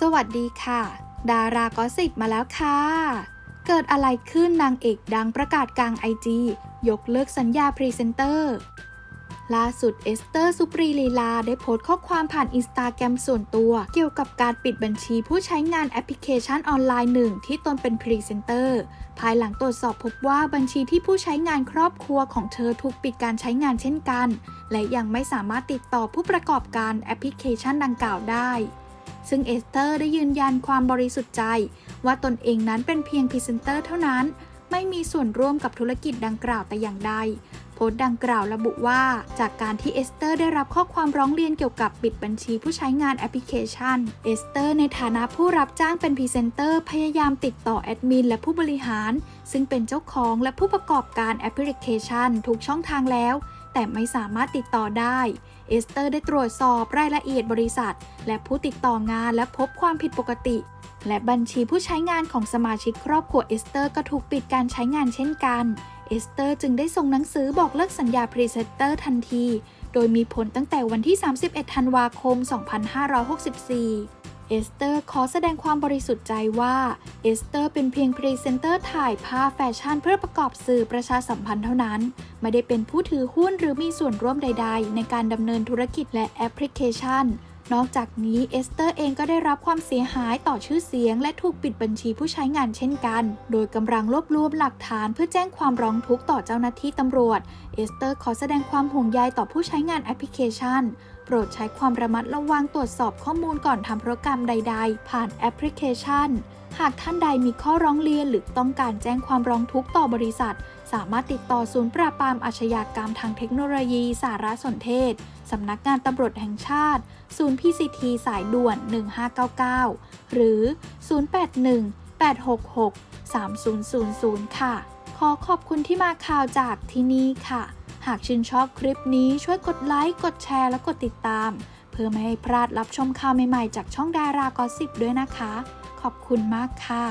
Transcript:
สวัสดีค่ะ ดารากอสิบมาแล้วค่ะ เกิดอะไรขึ้นนางเอกดังประกาศกลางไอจียกเลิกสัญญาพรีเซนเตอร์ ล่าสุดเอสเตอร์สุปรีลีลาได้โพสต์ข้อความผ่านอินสตาแกรมส่วนตัว เกี่ยวกับการปิดบัญชีผู้ใช้งานแอปพลิเคชันออนไลน์หนึ่งที่ตนเป็นพรีเซนเตอร์ ภายหลังตรวจสอบพบว่าบัญชีที่ผู้ใช้งานครอบครัวของเธอถูกปิดการใช้งานเช่นกัน และยังไม่สามารถติดต่อผู้ประกอบการแอปพลิเคชันดังกล่าวได้ ซึ่งเอสเตอร์ได้ยืนยันความบริสุทธิ์ใจ ว่าตนเองนั้นเป็นเพียงพรีเซนเตอร์เท่านั้น ไม่มีส่วนร่วมกับธุรกิจดังกล่าวแต่อย่างใดโพสต์ดังกล่าวระบุว่า จากการที่เอสเตอร์ได้รับข้อความร้องเรียนเกี่ยวกับปิดบัญชีผู้ใช้งานแอปพลิเคชัน เอสเตอร์ในฐานะผู้รับจ้างเป็นพรีเซนเตอร์พยายามติดต่อแอดมินและผู้บริหาร ซึ่งเป็นเจ้าของและผู้ประกอบการแอปพลิเคชันทุกช่องทางแล้ว แต่ไม่สามารถติดต่อได้ เอสเตอร์ได้ตรวจสอบรายละเอียดบริษัท และผู้ติดต่องานและพบความผิดปกติ และบัญชีผู้ใช้งานของสมาชิกครอบครัวเอสเตอร์ก็ถูกปิดการใช้งานเช่นกันเอสเตอร์จึงได้ส่งหนังสือบอกเลิกสัญญาพรีเซนเตอร์ทันที โดยมีผลตั้งแต่วันที่ 31 ธันวาคม 2564 เอสเตอร์ขอแสดงความบริสุทธิ์ใจว่าเอสเตอร์เป็นเพียงพรีเซนเตอร์ถ่ายภาพแฟชั่นเพื่อประกอบสื่อประชาสัมพันธ์เท่านั้น ไม่ได้เป็นผู้ถือหุ้นหรือมีส่วนร่วมใด ๆ ในการดำเนินธุรกิจและแอปพลิเคชัน นอกจากนี้เอสเตอร์เองก็ได้รับความเสียหายต่อชื่อเสียง และถูกปิดบัญชีผู้ใช้งานเช่นกัน โดยกำลังรวบรวมหลักฐานเพื่อแจ้งความร้องทุกข์ต่อเจ้าหน้าที่ตำรวจ เอสเตอร์ขอแสดงความห่วงใยต่อผู้ใช้งานแอปพลิเคชัน โปรดใช้ความระมัดระวังตรวจสอบข้อมูลก่อนทำธุรกรรมใด ๆ ผ่านแอปพลิเคชัน หากท่านใดมีข้อร้องเรียนหรือต้องการแจ้งความร้องทุกข์ต่อบริษัท สามารถติดต่อศูนย์ปราบปรามอาชญากรรมทางเทคโนโลยี สารสนเทศ สำนักงานตำรวจแห่งชาติ ศูนย์ PCT สายด่วน 1599 หรือ 081-866-3000 ค่ะ ขอขอบคุณที่มาข่าวจากที่นี่ค่ะ หากชื่นชอบคลิปนี้ช่วยกดไลค์ กดแชร์ และกดติดตาม เพื่อไม่ให้พลาดรับชมข่าวใหม่ ๆ จากช่องดารากอสิบด้วยนะคะ ขอบคุณมากค่ะ